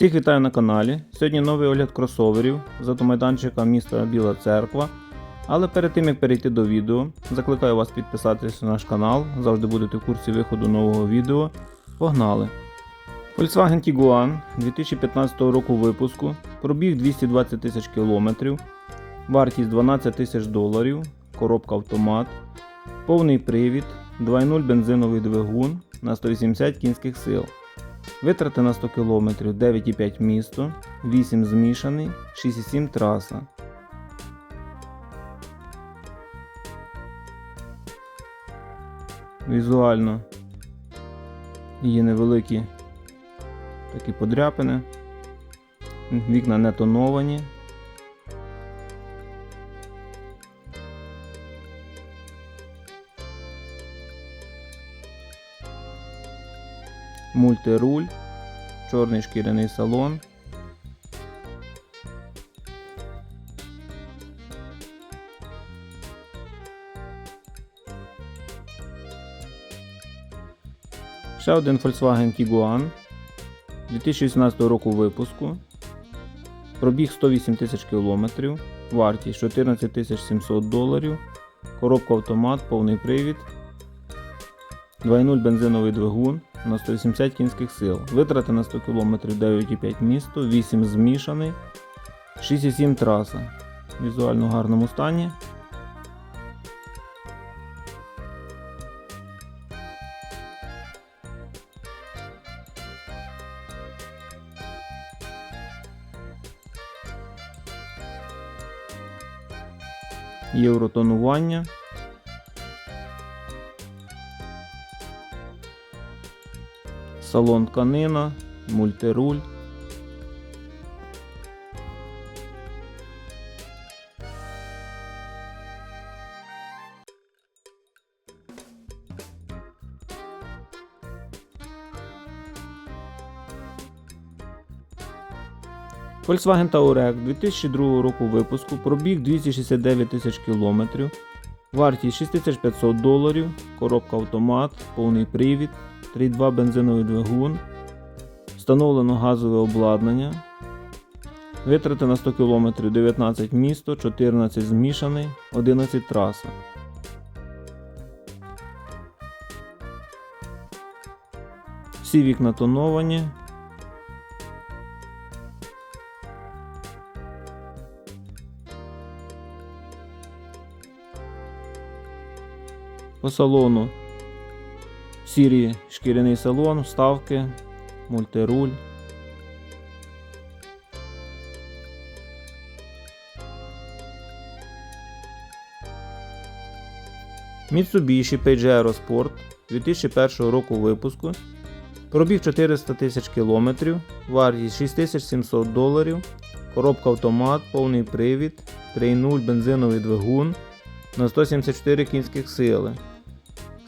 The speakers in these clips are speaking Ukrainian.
Всіх вітаю на каналі. Сьогодні новий огляд кросоверів з автомайданчика міста Біла Церква. Але перед тим як перейти до відео, закликаю вас підписатися на наш канал, завжди будете в курсі виходу нового відео. Погнали! Volkswagen Tiguan 2015 року випуску, пробіг 220 тисяч кілометрів, вартість 12 тисяч доларів, коробка автомат, повний привід, 2.0 бензиновий двигун на 180 кінських сил. Витрати на 100 км 9,5 місто, 8 змішаний, 6,7 траса. Візуально є невеликі такі подряпини. Вікна не тоновані. Мультируль, чорний шкіряний салон. Ще один Volkswagen Tiguan 2018 року випуску. Пробіг 108 тисяч кілометрів, вартість 14 700 доларів, коробка автомат, повний привід, 2.0 бензиновий двигун на 180 кінських сил. Витрати на 100 км 9,5 місто, 8 змішаний, 6,7 траса. Візуально в гарному стані. Євротонування. Салон тканина, мультируль. Volkswagen Touareg 2002 року випуску, пробіг 269 тисяч кілометрів, вартість 6500 доларів, коробка автомат, повний привід, 3.2 бензиновий двигун, встановлено газове обладнання, витрати на 100 км 19 місто, 14 змішаний, 11 траса. Всі вікна тоновані, По салону сірий шкіряний салон, вставки, мультируль. Mitsubishi Pajero Sport 2001 року випуску. Пробіг 400 тисяч кілометрів, вартість 6700 доларів, коробка автомат, повний привід, 3.0 бензиновий двигун на 174 кінських сили.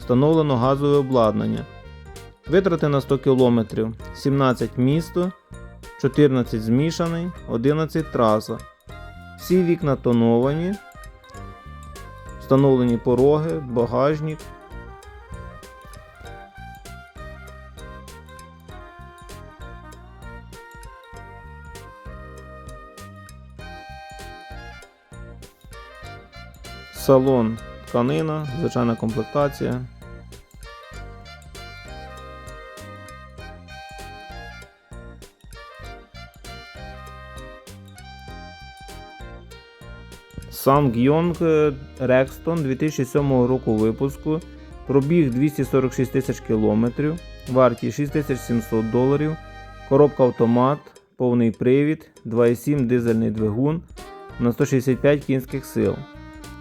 Встановлено газове обладнання. Витрати на 100 км 17 місто, 14 змішаний, 11 траса. Всі вікна тоновані. Встановлені пороги, багажник. Салон тканина, звичайна комплектація. Samgyong Rexton 2007 року випуску. Пробіг 246 тисяч кілометрів, вартість 6700 доларів, коробка автомат, повний привід, 2,7 дизельний двигун на 165 кінських сил.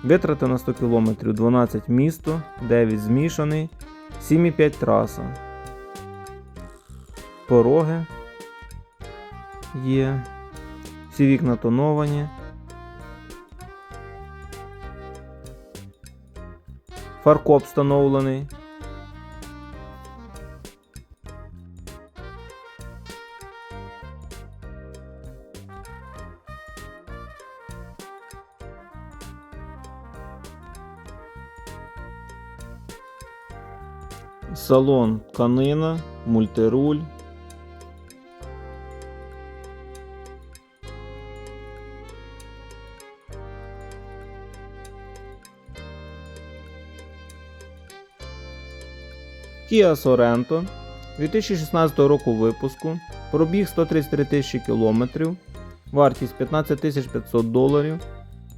Витрати на 100 км 12 місто, 9 змішаний, 7,5 траса. Пороги є. Всі вікна тоновані. Фаркоп встановлений. салон тканина, мультируль. Kia Sorento. 2016 року випуску, пробіг 133 тисячі кілометрів, вартість 15 500 доларів,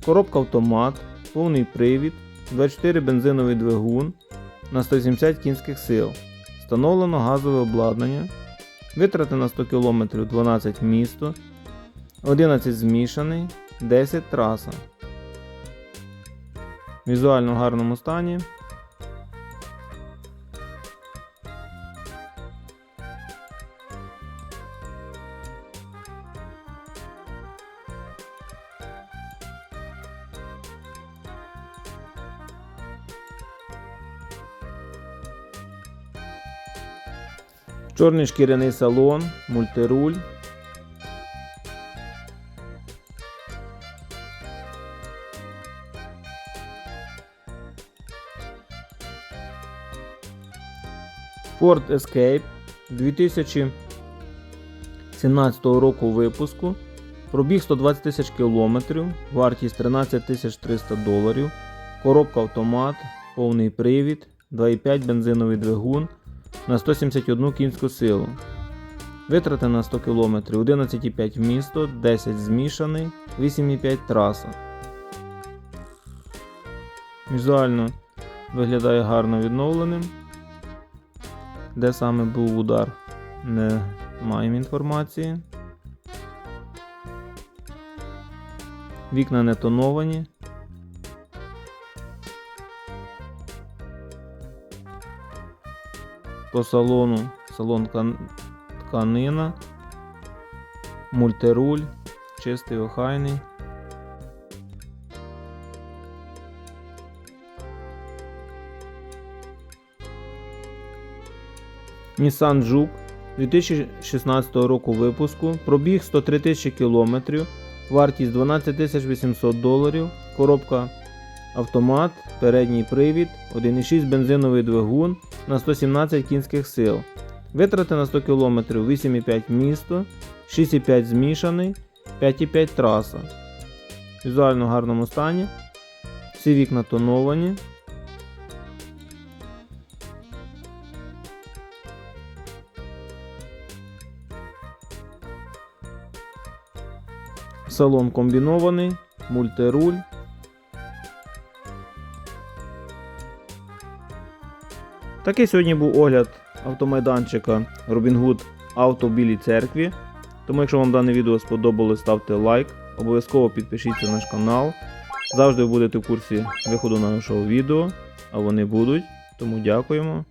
коробка автомат, повний привід, 24 бензиновий двигун, на 170 кінських сил, встановлено газове обладнання, витрати на 100 км 12 місто, 11 змішаний, 10 траса. В Візуально гарному стані. Чорний шкіряний салон, мультируль. Ford Escape 2017 року випуску. Пробіг 120 тисяч кілометрів, вартість 13 тисяч 300 доларів, коробка автомат, повний привід, 2,5 бензиновий двигун на 171 кінську силу. Витрати на 100 км 11,5 місто, 10 змішаний, 8,5 траса. Візуально виглядає гарно відновленим. Де саме був удар, не маємо інформації. Вікна не тоновані. По салону. Салон тканина, мультируль, чистий охайний. Nissan Juke 2016 року випуску, пробіг 103 тисячі кілометрів, вартість 12 800 доларів, коробка автомат, передній привід, 1,6 бензиновий двигун на 117 кінських сил. Витрати на 100 км 8,5 місто, 6,5 змішаний, 5,5 траса. Візуально в гарному стані. Всі вікна тоновані. Салон комбінований, мультируль. Такий сьогодні був огляд автомайданчика Robinhood Auto Білій церкві. Тому, якщо вам дане відео сподобалось, ставте лайк, обов'язково підпишіться на наш канал. Завжди будете в курсі виходу нашого відео, а вони будуть. Тому дякуємо.